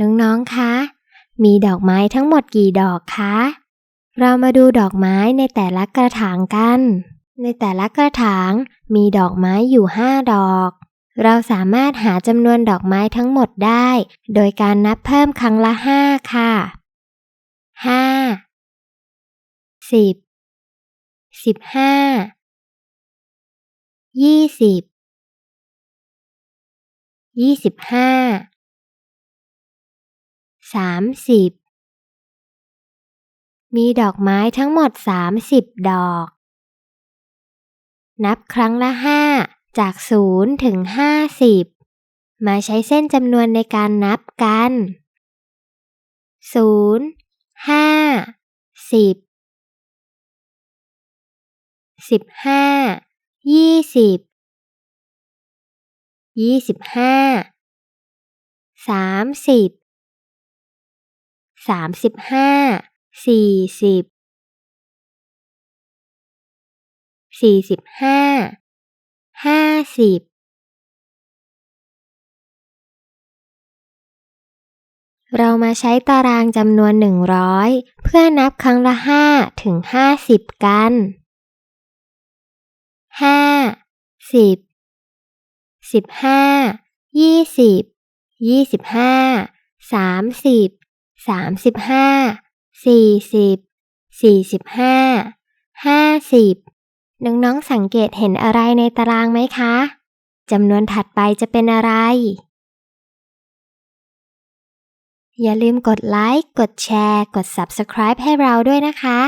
น้องๆ คะ มีดอกไม้ทั้งหมดกี่ดอกคะ เรามาดูดอกไม้ในแต่ละกระถางกัน ในแต่ละกระถางมีดอกไม้อยู่ 5 ดอก เราสามารถหาจำนวนดอกไม้ทั้งหมดได้ โดยการนับเพิ่มครั้งละ 5 ค่ะ 5 10 15 20 25 30มีดอกไม้ทั้งหมด30ดอก นับครั้งละ5จาก0ถึง50มาใช้เส้นจำนวนในการนับกัน 0 5 10 15 20 25 30 35 40 45 50เรามาใช้ตารางจำนวน 100 เพื่อนับครั้งละ 5 ถึง 50 กัน 5 10 15 20 25 30 สามสิบห้าสี่สิบสี่สิบห้าห้าสิบน้องๆสังเกตเห็นอะไรในตารางไหมคะจำนวนถัดไปจะเป็นอะไร อย่าลืมกดไลค์ กดแชร์ กด Subscribe ให้เราด้วยนะคะ